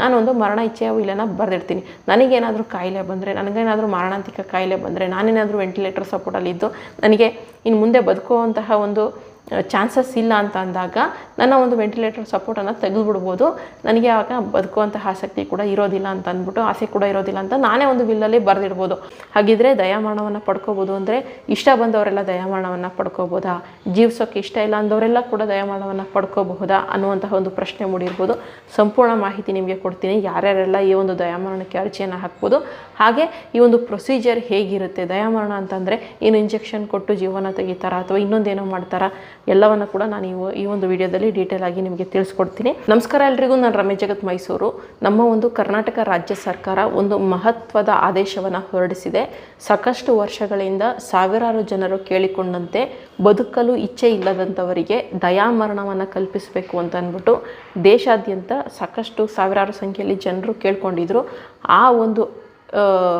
ನಾನೊಂದು ಮರಣ ಇಚ್ಛೆಯ ವಿಲನ ಬರೆದಿರ್ತೀನಿ ನನಗೇನಾದರೂ ಕಾಯಿಲೆ ಬಂದರೆ, ನನಗೇನಾದರೂ ಮಾರಣಾಂತಿಕ ಕಾಯಿಲೆ ಬಂದರೆ, ನಾನೇನಾದರೂ ವೆಂಟಿಲೇಟರ್ ಸಪೋರ್ಟಲ್ಲಿದ್ದು ನನಗೆ ಇನ್ನು ಮುಂದೆ ಬದುಕುವಂತಹ ಒಂದು ಚಾನ್ಸಸ್ ಇಲ್ಲ ಅಂತ ಅಂದಾಗ ನನ್ನ ಒಂದು ವೆಂಟಿಲೇಟರ್ ಸಪೋರ್ಟನ್ನು ತೆಗೆದುಬಿಡ್ಬೋದು. ನನಗೆ ಆವಾಗ ಬದುಕುವಂತಹ ಆಸಕ್ತಿ ಕೂಡ ಇರೋದಿಲ್ಲ ಅಂತ ಅಂದ್ಬಿಟ್ಟು ಆಸೆ ಕೂಡ ಇರೋದಿಲ್ಲ ಅಂತ ನಾನೇ ಒಂದು ಬಿಲ್ಲಲ್ಲಿ ಬರೆದಿಡ್ಬೋದು. ಹಾಗಿದ್ರೆ ದಯಾಮರಣವನ್ನು ಪಡ್ಕೋಬೋದು ಅಂದರೆ ಇಷ್ಟ ಬಂದವರೆಲ್ಲ ದಯಾಮರಣವನ್ನು ಪಡ್ಕೋಬೋದಾ? ಜೀವಿಸೋಕೆ ಇಷ್ಟ ಇಲ್ಲ ಅಂದವರೆಲ್ಲ ಕೂಡ ದಯಾಮರಣವನ್ನು ಪಡ್ಕೋಬಹುದಾ ಅನ್ನುವಂತಹ ಒಂದು ಪ್ರಶ್ನೆ ಮೂಡಿರ್ಬೋದು. ಸಂಪೂರ್ಣ ಮಾಹಿತಿ ನಿಮಗೆ ಕೊಡ್ತೀನಿ. ಯಾರ್ಯಾರೆಲ್ಲ ಈ ಒಂದು ದಯಾಮರಣಕ್ಕೆ ಅರ್ಜಿಯನ್ನು ಹಾಕ್ಬೋದು. ಹಾಗೆ ಈ ಒಂದು ಪ್ರೊಸೀಜರ್ ಹೇಗಿರುತ್ತೆ? ದಯಾಮರಣ ಅಂತಂದರೆ ಏನು ಇಂಜೆಕ್ಷನ್ ಕೊಟ್ಟು ಜೀವನ ತೆಗಿತಾರಾ ಅಥವಾ ಇನ್ನೊಂದೇನೋ ಮಾಡ್ತಾರಾ? ಎಲ್ಲವನ್ನು ಕೂಡ ನಾನು ಈ ಒಂದು ವಿಡಿಯೋದಲ್ಲಿ ಡೀಟೇಲ್ ಆಗಿ ನಿಮಗೆ ತಿಳಿಸ್ಕೊಡ್ತೀನಿ. ನಮಸ್ಕಾರ ಎಲ್ರಿಗೂ, ನಾನು ರಮೇಶ್ ಜಗತ್ ಮೈಸೂರು. ನಮ್ಮ ಒಂದು ಕರ್ನಾಟಕ ರಾಜ್ಯ ಸರ್ಕಾರ ಒಂದು ಮಹತ್ವದ ಆದೇಶವನ್ನು ಹೊರಡಿಸಿದೆ. ಸಾಕಷ್ಟು ವರ್ಷಗಳಿಂದ ಸಾವಿರಾರು ಜನರು ಕೇಳಿಕೊಂಡಂತೆ ಬದುಕಲು ಇಚ್ಛೆ ಇಲ್ಲದಂಥವರಿಗೆ ದಯಾಮರಣವನ್ನು ಕಲ್ಪಿಸಬೇಕು ಅಂತ ಅಂದ್ಬಿಟ್ಟು ದೇಶಾದ್ಯಂತ ಸಾಕಷ್ಟು ಸಾವಿರಾರು ಸಂಖ್ಯೆಯಲ್ಲಿ ಜನರು ಕೇಳ್ಕೊಂಡಿದ್ರು. ಆ ಒಂದು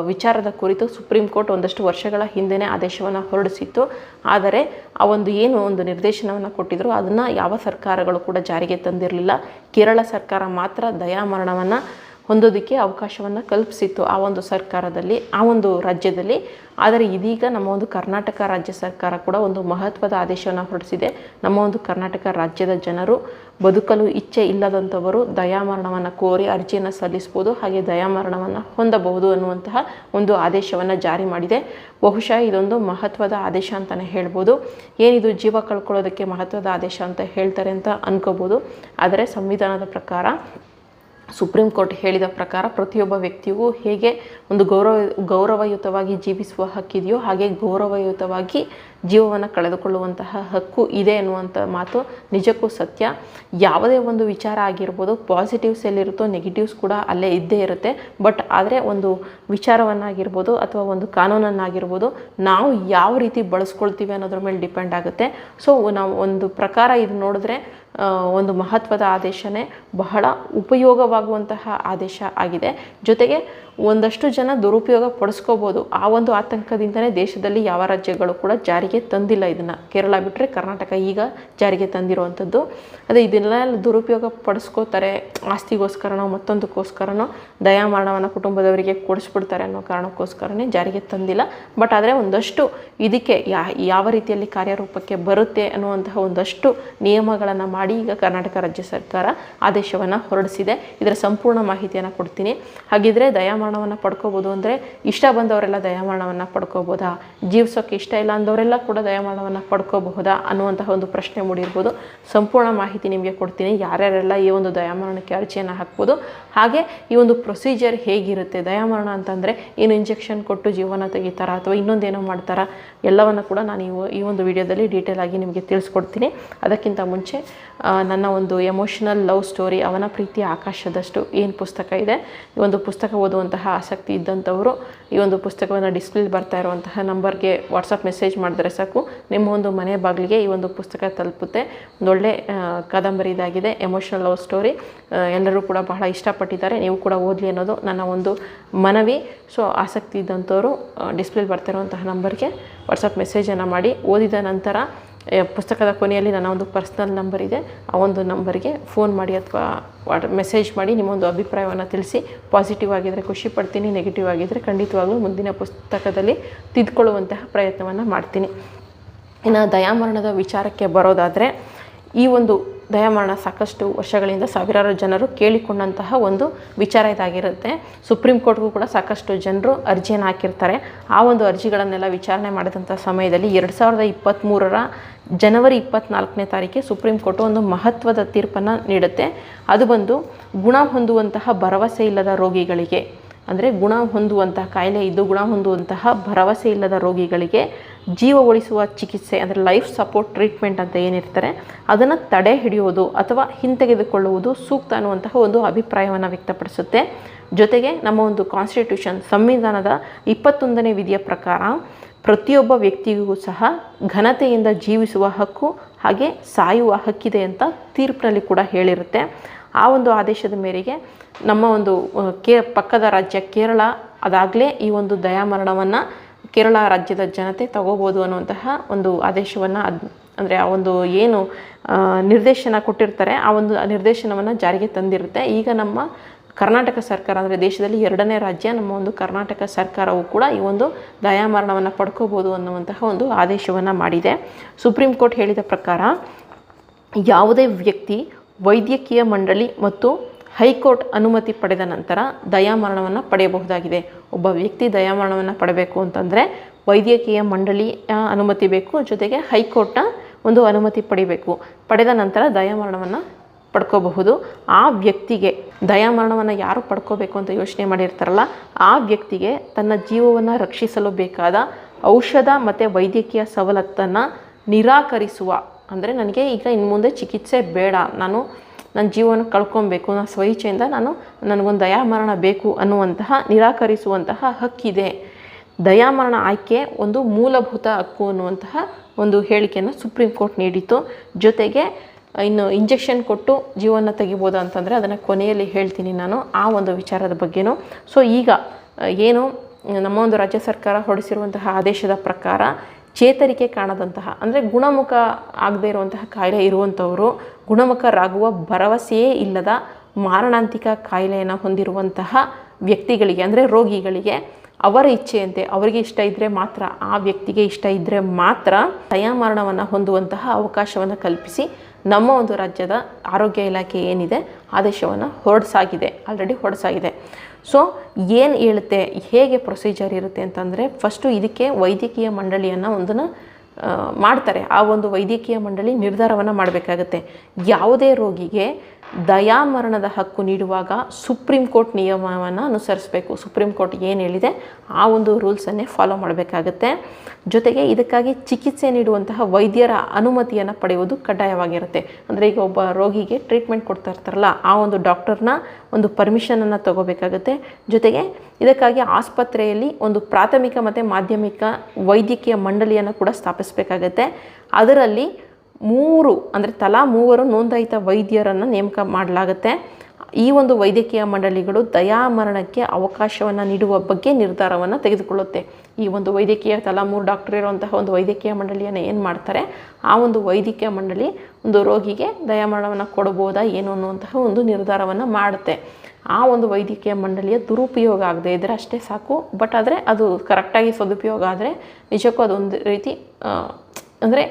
ವಿಚಾರದ ಕುರಿತು ಸುಪ್ರೀಂ ಕೋರ್ಟ್ ಒಂದಷ್ಟು ವರ್ಷಗಳ ಹಿಂದೆಯೇ ಆದೇಶವನ್ನು ಹೊರಡಿಸಿತ್ತು. ಆದರೆ ಆ ಒಂದು ಏನು ಒಂದು ನಿರ್ದೇಶನವನ್ನು ಕೊಟ್ಟಿದ್ರು, ಅದನ್ನು ಯಾವ ಸರ್ಕಾರಗಳು ಕೂಡ ಜಾರಿಗೆ ತಂದಿರಲಿಲ್ಲ. ಕೇರಳ ಸರ್ಕಾರ ಮಾತ್ರ ದಯಾಮರಣವನ್ನು ಹೊಂದೋದಕ್ಕೆ ಅವಕಾಶವನ್ನು ಕಲ್ಪಿಸಿತ್ತು ಆ ಒಂದು ಸರ್ಕಾರದಲ್ಲಿ, ಆ ಒಂದು ರಾಜ್ಯದಲ್ಲಿ. ಆದರೆ ಇದೀಗ ನಮ್ಮ ಒಂದು ಕರ್ನಾಟಕ ರಾಜ್ಯ ಸರ್ಕಾರ ಕೂಡ ಒಂದು ಮಹತ್ವದ ಆದೇಶವನ್ನು ಹೊರಡಿಸಿದೆ. ನಮ್ಮ ಒಂದು ಕರ್ನಾಟಕ ರಾಜ್ಯದ ಜನರು ಬದುಕಲು ಇಚ್ಛೆ ಇಲ್ಲದಂಥವರು ದಯಾಮರಣವನ್ನು ಕೋರಿ ಅರ್ಜಿಯನ್ನು ಸಲ್ಲಿಸ್ಬೋದು ಹಾಗೆ ದಯಾಮರಣವನ್ನು ಹೊಂದಬಹುದು ಅನ್ನುವಂತಹ ಒಂದು ಆದೇಶವನ್ನು ಜಾರಿ ಮಾಡಿದೆ. ಬಹುಶಃ ಇದೊಂದು ಮಹತ್ವದ ಆದೇಶ ಅಂತಲೇ ಹೇಳ್ಬೋದು. ಏನಿದು ಜೀವ ಕಳ್ಕೊಳ್ಳೋದಕ್ಕೆ ಮಹತ್ವದ ಆದೇಶ ಅಂತ ಹೇಳ್ತಾರೆ ಅಂತ ಅನ್ಕೋಬೋದು. ಆದರೆ ಸಂವಿಧಾನದ ಪ್ರಕಾರ ಸುಪ್ರೀಂ ಕೋರ್ಟ್ ಹೇಳಿದ ಪ್ರಕಾರ ಪ್ರತಿಯೊಬ್ಬ ವ್ಯಕ್ತಿಗೂ ಹೇಗೆ ಒಂದು ಗೌರವ, ಗೌರವಯುತವಾಗಿ ಜೀವಿಸುವ ಹಕ್ಕಿದೆಯೋ ಹಾಗೆ ಗೌರವಯುತವಾಗಿ ಜೀವವನ್ನು ಕಳೆದುಕೊಳ್ಳುವಂತಹ ಹಕ್ಕು ಇದೆ ಎನ್ನುವಂಥ ಮಾತು ನಿಜಕ್ಕೂ ಸತ್ಯ. ಯಾವುದೇ ಒಂದು ವಿಚಾರ ಆಗಿರ್ಬೋದು ಪಾಸಿಟಿವ್ಸ್ ಎಲ್ಲಿರುತ್ತೋ ನೆಗೆಟಿವ್ಸ್ ಕೂಡ ಅಲ್ಲೇ ಇದ್ದೇ ಇರುತ್ತೆ. ಬಟ್ ಆದರೆ ಒಂದು ವಿಚಾರವನ್ನಾಗಿರ್ಬೋದು ಅಥವಾ ಒಂದು ಕಾನೂನನ್ನಾಗಿರ್ಬೋದು ನಾವು ಯಾವ ರೀತಿ ಬಳಸ್ಕೊಳ್ತೀವಿ ಅನ್ನೋದ್ರ ಮೇಲೆ ಡಿಪೆಂಡ್ ಆಗುತ್ತೆ. ಸೊ ನಾವು ಒಂದು ಪ್ರಕಾರ ಇದು ನೋಡಿದ್ರೆ ಒಂದು ಮಹತ್ವದ ಆದೇಶನೇ ಬಹಳ ಉಪಯೋಗವಾಗುವಂತಹ ಆದೇಶ ಆಗಿದೆ. ಜೊತೆಗೆ ಒಂದಷ್ಟು ಜನ ದುರುಪಯೋಗ ಪಡಿಸ್ಕೋಬೋದು. ಆ ಒಂದು ಆತಂಕದಿಂದನೇ ದೇಶದಲ್ಲಿ ಯಾವ ರಾಜ್ಯಗಳು ಕೂಡ ಜಾರಿಗೆ ತಂದಿಲ್ಲ ಇದನ್ನು. ಕೇರಳ ಬಿಟ್ಟರೆ ಕರ್ನಾಟಕ ಈಗ ಜಾರಿಗೆ ತಂದಿರುವಂಥದ್ದು. ಅದೇ ಇದನ್ನೆಲ್ಲ ದುರುಪಯೋಗ ಪಡಿಸ್ಕೋತಾರೆ. ಆಸ್ತಿಗೋಸ್ಕರನೋ, ಮತ್ತೊಂದಕ್ಕೋಸ್ಕರನೋ, ದಯಾಮರಣವನ್ನು ಕುಟುಂಬದವರಿಗೆ ಕೊಡಿಸ್ಬಿಡ್ತಾರೆ ಅನ್ನೋ ಕಾರಣಕ್ಕೋಸ್ಕರನೇ ಜಾರಿಗೆ ತಂದಿಲ್ಲ. ಬಟ್ ಆದರೆ ಒಂದಷ್ಟು ಇದಕ್ಕೆ ಯಾವ ರೀತಿಯಲ್ಲಿ ಕಾರ್ಯರೂಪಕ್ಕೆ ಬರುತ್ತೆ ಅನ್ನುವಂತಹ ಒಂದಷ್ಟು ನಿಯಮಗಳನ್ನು ಈಗ ಕರ್ನಾಟಕ ರಾಜ್ಯ ಸರ್ಕಾರ ಆದೇಶವನ್ನು ಹೊರಡಿಸಿದೆ. ಇದರ ಸಂಪೂರ್ಣ ಮಾಹಿತಿಯನ್ನು ಕೊಡ್ತೀನಿ. ಹಾಗಿದ್ರೆ ದಯಾಮರಣವನ್ನು ಪಡ್ಕೋಬೋದು ಅಂದರೆ ಇಷ್ಟ ಬಂದವರೆಲ್ಲ ದಯಾಮರಣವನ್ನು ಪಡ್ಕೋಬೋದಾ? ಜೀವಿಸೋಕೆ ಇಷ್ಟ ಇಲ್ಲ ಅಂದವರೆಲ್ಲ ಕೂಡ ದಯಾಮರಣವನ್ನು ಪಡ್ಕೋಬಹುದಾ ಅನ್ನುವಂತಹ ಒಂದು ಪ್ರಶ್ನೆ ಮೂಡಿರ್ಬೋದು. ಸಂಪೂರ್ಣ ಮಾಹಿತಿ ನಿಮಗೆ ಕೊಡ್ತೀನಿ. ಯಾರ್ಯಾರೆಲ್ಲ ಈ ಒಂದು ದಯಾಮರಣಕ್ಕೆ ಅರ್ಜಿಯನ್ನು ಹಾಕ್ಬೋದು. ಹಾಗೆ ಈ ಒಂದು ಪ್ರೊಸೀಜರ್ ಹೇಗಿರುತ್ತೆ? ದಯಾಮರಣ ಅಂತಂದರೆ ಏನು ಇಂಜೆಕ್ಷನ್ ಕೊಟ್ಟು ಜೀವನ ತೆಗಿತಾರ ಅಥವಾ ಇನ್ನೊಂದೇನೋ ಮಾಡ್ತಾರಾ? ಎಲ್ಲವನ್ನು ಕೂಡ ನಾನು ಈ ಒಂದು ವಿಡಿಯೋದಲ್ಲಿ ಡೀಟೇಲ್ ಆಗಿ ನಿಮಗೆ ತಿಳಿಸ್ಕೊಡ್ತೀನಿ. ಅದಕ್ಕಿಂತ ಮುಂಚೆ ನನ್ನ ಒಂದು ಎಮೋಷನಲ್ ಲವ್ ಸ್ಟೋರಿ ಅವನ ಪ್ರೀತಿ ಆಕಾಶದಷ್ಟು. ಏನು ಪುಸ್ತಕ ಇದೆ? ಈ ಒಂದು ಪುಸ್ತಕ ಓದುವಂತಹ ಆಸಕ್ತಿ ಇದ್ದಂಥವರು ಈ ಒಂದು ಪುಸ್ತಕವನ್ನು ಡಿಸ್ಪ್ಲೇಲಿ ಬರ್ತಾ ಇರುವಂತಹ ನಂಬರ್ಗೆ ವಾಟ್ಸಪ್ ಮೆಸೇಜ್ ಮಾಡಿದ್ರೆ ಸಾಕು. ನಿಮ್ಮ ಒಂದು ಮನೆ ಬಾಗಿಲಿಗೆ ಈ ಒಂದು ಪುಸ್ತಕ ತಲುಪುತ್ತೆ. ಒಂದೊಳ್ಳೆ ಕಾದಂಬರಿ ಇದಾಗಿದೆ ಎಮೋಷನಲ್ ಲವ್ ಸ್ಟೋರಿ ಎಲ್ಲರೂ ಕೂಡ ಬಹಳ ಇಷ್ಟಪಟ್ಟಿದ್ದಾರೆ. ನೀವು ಕೂಡ ಓದಲಿ ಅನ್ನೋದು ನನ್ನ ಒಂದು ಮನವಿ. ಸೊ ಆಸಕ್ತಿ ಇದ್ದಂಥವರು ಡಿಸ್ಪ್ಲೇಲಿ ಬರ್ತಾ ಇರುವಂತಹ ನಂಬರ್ಗೆ ವಾಟ್ಸಪ್ ಮೆಸೇಜನ್ನು ಮಾಡಿ. ಓದಿದ ನಂತರ ಪುಸ್ತಕದ ಕೊನೆಯಲ್ಲಿ ನನ್ನ ಒಂದು ಪರ್ಸ್ನಲ್ ನಂಬರ್ ಇದೆ. ಆ ಒಂದು ನಂಬರ್ಗೆ ಫೋನ್ ಮಾಡಿ ಅಥವಾ ವಾಟ್, ಮೆಸೇಜ್ ಮಾಡಿ ನಿಮ್ಮ ಒಂದು ಅಭಿಪ್ರಾಯವನ್ನು ತಿಳಿಸಿ. ಪಾಸಿಟಿವ್ ಆಗಿದ್ದರೆ ಖುಷಿ ಪಡ್ತೀನಿ, ನೆಗೆಟಿವ್ ಆಗಿದ್ದರೆ ಖಂಡಿತವಾಗ್ಲೂ ಮುಂದಿನ ಪುಸ್ತಕದಲ್ಲಿ ತಿದ್ಕೊಳ್ಳುವಂತಹ ಪ್ರಯತ್ನವನ್ನು ಮಾಡ್ತೀನಿ. ಇನ್ನು ದಯಾಮರಣದ ವಿಚಾರಕ್ಕೆ ಬರೋದಾದರೆ, ಈ ಒಂದು ದಯಾಮರಣ ಸಾಕಷ್ಟು ವರ್ಷಗಳಿಂದ ಸಾವಿರಾರು ಜನರು ಕೇಳಿಕೊಂಡಂತಹ ಒಂದು ವಿಚಾರ ಇದಾಗಿರುತ್ತೆ. ಸುಪ್ರೀಂ ಕೋರ್ಟ್ಗೂ ಕೂಡ ಸಾಕಷ್ಟು ಜನರು ಅರ್ಜಿಯನ್ನು ಹಾಕಿರ್ತಾರೆ. ಆ ಒಂದು ಅರ್ಜಿಗಳನ್ನೆಲ್ಲ ವಿಚಾರಣೆ ಮಾಡಿದಂಥ ಸಮಯದಲ್ಲಿ ಎರಡು ಸಾವಿರದ ಇಪ್ಪತ್ತ್ಮೂರರ ಜನವರಿ ಇಪ್ಪತ್ತ್ನಾಲ್ಕನೇ ತಾರೀಕಿಗೆ ಸುಪ್ರೀಂ ಕೋರ್ಟ್ ಒಂದು ಮಹತ್ವದ ತೀರ್ಪನ್ನು ನೀಡುತ್ತೆ. ಅದು ಬಂದು ಗುಣ ಹೊಂದುವಂತಹ ಭರವಸೆ ಇಲ್ಲದ ರೋಗಿಗಳಿಗೆ, ಅಂದರೆ ಗುಣ ಹೊಂದುವಂತಹ ಕಾಯಿಲೆ ಇದ್ದು ಗುಣ ಹೊಂದುವಂತಹ ಭರವಸೆ ಇಲ್ಲದ ರೋಗಿಗಳಿಗೆ ಜೀವ ಉಳಿಸುವ ಚಿಕಿತ್ಸೆ, ಅಂದರೆ ಲೈಫ್ ಸಪೋರ್ಟ್ ಟ್ರೀಟ್ಮೆಂಟ್ ಅಂತ ಏನಿರ್ತಾರೆ, ಅದನ್ನು ತಡೆ ಹಿಡಿಯುವುದು ಅಥವಾ ಹಿಂತೆಗೆದುಕೊಳ್ಳುವುದು ಸೂಕ್ತ ಅನ್ನುವಂತಹ ಒಂದು ಅಭಿಪ್ರಾಯವನ್ನು ವ್ಯಕ್ತಪಡಿಸುತ್ತೆ. ಜೊತೆಗೆ ನಮ್ಮ ಒಂದು ಕಾನ್ಸ್ಟಿಟ್ಯೂಷನ್ ಸಂವಿಧಾನದ ಇಪ್ಪತ್ತೊಂದನೇ ವಿಧಿಯ ಪ್ರಕಾರ ಪ್ರತಿಯೊಬ್ಬ ವ್ಯಕ್ತಿಗೂ ಸಹ ಘನತೆಯಿಂದ ಜೀವಿಸುವ ಹಕ್ಕು ಹಾಗೆ ಸಾಯುವ ಹಕ್ಕಿದೆ ಅಂತ ತೀರ್ಪಿನಲ್ಲಿ ಕೂಡ ಹೇಳಿರುತ್ತೆ. ಆ ಒಂದು ಆದೇಶದ ಮೇರೆಗೆ ನಮ್ಮ ಒಂದು ಕೇ, ಪಕ್ಕದ ರಾಜ್ಯ ಕೇರಳ ಅದಾಗಲೇ ಈ ಒಂದು ದಯಾಮರಣವನ್ನು ಕೇರಳ ರಾಜ್ಯದ ಜನತೆ ತಗೋಬೋದು ಅನ್ನುವಂತಹ ಒಂದು ಆದೇಶವನ್ನು ಅದ್, ಅಂದರೆ ಆ ಒಂದು ಏನು ನಿರ್ದೇಶನ ಕೊಟ್ಟಿರ್ತಾರೆ, ಆ ಒಂದು ನಿರ್ದೇಶನವನ್ನು ಜಾರಿಗೆ ತಂದಿರುತ್ತೆ. ಈಗ ನಮ್ಮ ಕರ್ನಾಟಕ ಸರ್ಕಾರ, ಅಂದರೆ ದೇಶದಲ್ಲಿ ಎರಡನೇ ರಾಜ್ಯ, ನಮ್ಮ ಒಂದು ಕರ್ನಾಟಕ ಸರ್ಕಾರವು ಕೂಡ ಈ ಒಂದು ದಯಾಮರಣವನ್ನು ಪಡ್ಕೋಬೋದು ಅನ್ನುವಂತಹ ಒಂದು ಆದೇಶವನ್ನು ಮಾಡಿದೆ. ಸುಪ್ರೀಂ ಕೋರ್ಟ್ ಹೇಳಿದ ಪ್ರಕಾರ, ಯಾವುದೇ ವ್ಯಕ್ತಿ ವೈದ್ಯಕೀಯ ಮಂಡಳಿ ಮತ್ತು ಹೈಕೋರ್ಟ್ ಅನುಮತಿ ಪಡೆದ ನಂತರ ದಯಾಮರಣವನ್ನು ಪಡೆಯಬಹುದಾಗಿದೆ. ಒಬ್ಬ ವ್ಯಕ್ತಿ ದಯಾಮರಣವನ್ನು ಪಡಬೇಕು ಅಂತಂದರೆ ವೈದ್ಯಕೀಯ ಮಂಡಳಿ ಅನುಮತಿ ಬೇಕು. ಜೊತೆಗೆ ಹೈಕೋರ್ಟ್ನ ಒಂದು ಅನುಮತಿ ಪಡಿಬೇಕು. ಪಡೆದ ನಂತರ ದಯಾಮರಣವನ್ನು ಪಡ್ಕೋಬಹುದು. ಆ ವ್ಯಕ್ತಿಗೆ ದಯಾಮರಣವನ್ನು ಯಾರು ಪಡ್ಕೋಬೇಕು ಅಂತ ಯೋಚನೆ ಮಾಡಿರ್ತಾರಲ್ಲ, ಆ ವ್ಯಕ್ತಿಗೆ ತನ್ನ ಜೀವವನ್ನು ರಕ್ಷಿಸಲು ಬೇಕಾದ ಔಷಧ ಮತ್ತು ವೈದ್ಯಕೀಯ ಸವಲತ್ತನ್ನು ನಿರಾಕರಿಸುವ, ಅಂದರೆ ನನಗೆ ಈಗ ಇನ್ನು ಮುಂದೆ ಚಿಕಿತ್ಸೆ ಬೇಡ, ನಾನು ನನ್ನ ಜೀವನ ಕಳ್ಕೊಬೇಕು ನಾನು ಸ್ವಇಚ್ಛೆಯಿಂದ ನಾನು ನನಗೊಂದು ದಯಾಮರಣ ಬೇಕು ಅನ್ನುವಂತಹ, ನಿರಾಕರಿಸುವಂತಹ ಹಕ್ಕಿದೆ. ದಯಾಮರಣ ಆಯ್ಕೆ ಒಂದು ಮೂಲಭೂತ ಹಕ್ಕು ಅನ್ನುವಂತಹ ಒಂದು ಹೇಳಿಕೆಯನ್ನು ಸುಪ್ರೀಂ ಕೋರ್ಟ್ ನೀಡಿತು ಜೊತೆಗೆ, ಇನ್ನು ಇಂಜೆಕ್ಷನ್ ಕೊಟ್ಟು ಜೀವನ ತೆಗಿಬೋದು ಅಂತಂದರೆ ಅದನ್ನು ಕೊನೆಯಲ್ಲಿ ಹೇಳ್ತೀನಿ ನಾನು, ಆ ಒಂದು ವಿಚಾರದ ಬಗ್ಗೆನೂ. ಸೊ, ಈಗ, ಏನು, ನಮ್ಮ ಒಂದು ರಾಜ್ಯ ಸರ್ಕಾರ ಹೊರಡಿಸಿರುವಂತಹ ಆದೇಶದ ಪ್ರಕಾರ ಚೇತರಿಕೆ ಕಾಣದಂತಹ, ಅಂದರೆ ಗುಣಮುಖ ಆಗದೇ ಇರುವಂತಹ ಕಾಯಿಲೆ ಇರುವಂಥವರು ಗುಣಮುಖರಾಗುವ ಭರವಸೆಯೇ ಇಲ್ಲದ ಮಾರಣಾಂತಿಕ ಕಾಯಿಲೆಯನ್ನು ಹೊಂದಿರುವಂತಹ ವ್ಯಕ್ತಿಗಳಿಗೆ, ಅಂದರೆ ರೋಗಿಗಳಿಗೆ ಅವರ ಇಚ್ಛೆಯಂತೆ, ಅವರಿಗೆ ಇಷ್ಟ ಇದ್ದರೆ ಮಾತ್ರ, ಆ ವ್ಯಕ್ತಿಗೆ ಇಷ್ಟ ಇದ್ದರೆ ಮಾತ್ರ ದಯಾಮರಣವನ್ನು ಹೊಂದುವಂತಹ ಅವಕಾಶವನ್ನು ಕಲ್ಪಿಸಿ ನಮ್ಮ ಒಂದು ರಾಜ್ಯದ ಆರೋಗ್ಯ ಇಲಾಖೆ ಏನಿದೆ, ಆದೇಶವನ್ನು ಹೊರಡಿಸಾಗಿದೆ ಆಲ್ರೆಡಿ ಹೊರಡಿಸಾಗಿದೆ. ಸೊ ಏನು ಹೇಳುತ್ತೆ, ಹೇಗೆ ಪ್ರೊಸೀಜರ್ ಇರುತ್ತೆ ಅಂತಂದರೆ ಫಸ್ಟು ಇದಕ್ಕೆ ವೈದ್ಯಕೀಯ ಮಂಡಳಿಯನ್ನು ಒಂದನ್ನು ಮಾಡ್ತಾರೆ. ಆ ಒಂದು ವೈದ್ಯಕೀಯ ಮಂಡಳಿ ನಿರ್ಧಾರವನ್ನು ಮಾಡಬೇಕಾಗತ್ತೆ. ಯಾವುದೇ ರೋಗಿಗೆ ದಯಾಮರಣದ ಹಕ್ಕು ನೀಡುವಾಗ ಸುಪ್ರೀಂ ಕೋರ್ಟ್ ನಿಯಮವನ್ನು ಅನುಸರಿಸಬೇಕು. ಸುಪ್ರೀಂ ಕೋರ್ಟ್ ಏನು ಹೇಳಿದೆ? ಆ ಒಂದು ರೂಲ್ಸನ್ನೇ ಫಾಲೋ ಮಾಡಬೇಕಾಗತ್ತೆ. ಜೊತೆಗೆ ಇದಕ್ಕಾಗಿ ಚಿಕಿತ್ಸೆ ನೀಡುವಂತಹ ವೈದ್ಯರ ಅನುಮತಿಯನ್ನು ಪಡೆಯುವುದು ಕಡ್ಡಾಯವಾಗಿರುತ್ತೆ. ಅಂದರೆ ಈಗ ಒಬ್ಬ ರೋಗಿಗೆ ಟ್ರೀಟ್ಮೆಂಟ್ ಕೊಡ್ತಾ ಇರ್ತಾರಲ್ಲ, ಆ ಒಂದು ಡಾಕ್ಟರ್ನ ಒಂದು ಪರ್ಮಿಷನನ್ನು ತಗೋಬೇಕಾಗುತ್ತೆ. ಜೊತೆಗೆ ಇದಕ್ಕಾಗಿ ಆಸ್ಪತ್ರೆಯಲ್ಲಿ ಒಂದು ಪ್ರಾಥಮಿಕ ಮತ್ತು ಮಾಧ್ಯಮಿಕ ವೈದ್ಯಕೀಯ ಮಂಡಳಿಯನ್ನು ಕೂಡ ಸ್ಥಾಪಿಸಬೇಕಾಗತ್ತೆ. ಅದರಲ್ಲಿ ಮೂರು, ಅಂದರೆ ತಲಾ ಮೂವರು ನೋಂದಾಯಿತ ವೈದ್ಯರನ್ನು ನೇಮಕ ಮಾಡಲಾಗುತ್ತೆ. ಈ ಒಂದು ವೈದ್ಯಕೀಯ ಮಂಡಳಿಗಳು ದಯಾಮರಣಕ್ಕೆ ಅವಕಾಶವನ್ನು ನೀಡುವ ಬಗ್ಗೆ ನಿರ್ಧಾರವನ್ನು ತೆಗೆದುಕೊಳ್ಳುತ್ತೆ. ಈ ಒಂದು ವೈದ್ಯಕೀಯ ತಲಾ ಮೂರು ಡಾಕ್ಟರ್ ಇರುವಂತಹ ಒಂದು ವೈದ್ಯಕೀಯ ಮಂಡಳಿಯನ್ನು ಏನು ಮಾಡ್ತಾರೆ? ಆ ಒಂದು ವೈದ್ಯಕೀಯ ಮಂಡಳಿ ಒಂದು ರೋಗಿಗೆ ದಯಾಮರಣವನ್ನು ಕೊಡಬಹುದಾ, ಏನು ಅನ್ನುವಂತಹ ಒಂದು ನಿರ್ಧಾರವನ್ನು ಮಾಡುತ್ತೆ. ಆ ಒಂದು ವೈದ್ಯಕೀಯ ಮಂಡಳಿಯ ದುರುಪಯೋಗ ಆಗದೆ ಇದ್ದರೆ ಅಷ್ಟೇ ಸಾಕು. ಬಟ್ ಆದರೆ ಅದು ಕರೆಕ್ಟಾಗಿ ಸದುಪಯೋಗ ಆದರೆ ನಿಜಕ್ಕೂ ಅದೊಂದು ರೀತಿ ಅಂದರೆ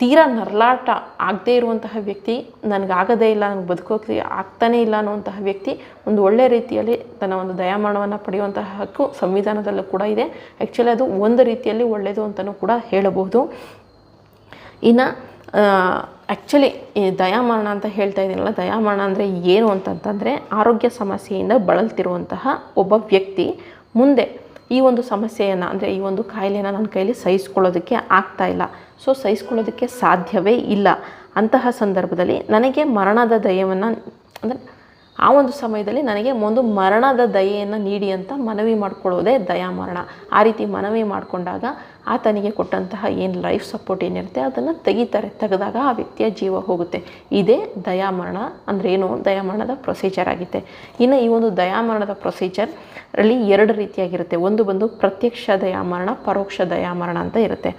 ತೀರಾ ನರಳಾಟ ಆಗದೇ ಇರುವಂತಹ ವ್ಯಕ್ತಿ ನನಗಾಗದೇ ಇಲ್ಲ, ನನಗೆ ಬದುಕೋಕ್ಕೆ ಆಗ್ತಾನೇ ಇಲ್ಲ ಅನ್ನುವಂತಹ ವ್ಯಕ್ತಿ ಒಂದು ಒಳ್ಳೆ ರೀತಿಯಲ್ಲಿ ತನ್ನ ಒಂದು ದಯಾಮರಣವನ್ನು ಪಡೆಯುವಂತಹ ಹಕ್ಕು ಸಂವಿಧಾನದಲ್ಲೂ ಕೂಡ ಇದೆ. ಆ್ಯಕ್ಚುಲಿ ಅದು ಒಂದು ರೀತಿಯಲ್ಲಿ ಒಳ್ಳೆಯದು ಅಂತಲೂ ಕೂಡ ಹೇಳಬಹುದು. ಇನ್ನು ಆ್ಯಕ್ಚುಲಿ ಈ ದಯಾಮರಣ ಅಂತ ಹೇಳ್ತಾ ಇದ್ದೀನಲ್ಲ, ದಯಾಮರಣ ಅಂದರೆ ಏನು ಅಂತಂತಂದರೆ ಆರೋಗ್ಯ ಸಮಸ್ಯೆಯಿಂದ ಬಳಲ್ತಿರುವಂತಹ ಒಬ್ಬ ವ್ಯಕ್ತಿ ಮುಂದೆ ಈ ಒಂದು ಸಮಸ್ಯೆಯನ್ನು ಅಂದರೆ ಈ ಒಂದು ಕಾಯಿಲೆಯನ್ನು ನನ್ನ ಕೈಯಲ್ಲಿ ಸಹಿಸ್ಕೊಳ್ಳೋದಕ್ಕೆ ಆಗ್ತಾ ಇಲ್ಲ. ಸೊ ಸಹಿಸ್ಕೊಳ್ಳೋದಕ್ಕೆ ಸಾಧ್ಯವೇ ಇಲ್ಲ. ಅಂತಹ ಸಂದರ್ಭದಲ್ಲಿ ನನಗೆ ಮರಣದ ದಯವನ್ನು ಅಂದರೆ ಆ ಒಂದು ಸಮಯದಲ್ಲಿ ನನಗೆ ಒಂದು ಮರಣದ ದಯೆಯನ್ನು ನೀಡಿ ಅಂತ ಮನವಿ ಮಾಡ್ಕೊಳ್ಳೋದೇ ದಯಾಮರಣ. ಆ ರೀತಿ ಮನವಿ ಮಾಡಿಕೊಂಡಾಗ ಆತನಿಗೆ ಕೊಟ್ಟಂತಹ ಏನು ಲೈಫ್ ಸಪೋರ್ಟ್ ಏನಿರುತ್ತೆ ಅದನ್ನು ತೆಗಿತಾರೆ. ತೆಗೆದಾಗ ಆ ವ್ಯಕ್ತಿಯ ಜೀವ ಹೋಗುತ್ತೆ. ಇದೇ ದಯಾಮರಣ ಅಂದ್ರೇನು ದಯಾಮರಣದ ಪ್ರೊಸೀಜರ್ ಆಗಿದೆ ಇನ್ನು ಈ ಒಂದು ದಯಾಮರಣದ ಪ್ರೊಸೀಜರ್ ಅಲ್ಲಿ ಎರಡು ರೀತಿಯಾಗಿರುತ್ತೆ. ಒಂದು ಬಂದು ಪ್ರತ್ಯಕ್ಷ ದಯಾಮರಣ, ಪರೋಕ್ಷ ದಯಾಮರಣ ಅಂತ ಇರುತ್ತೆ.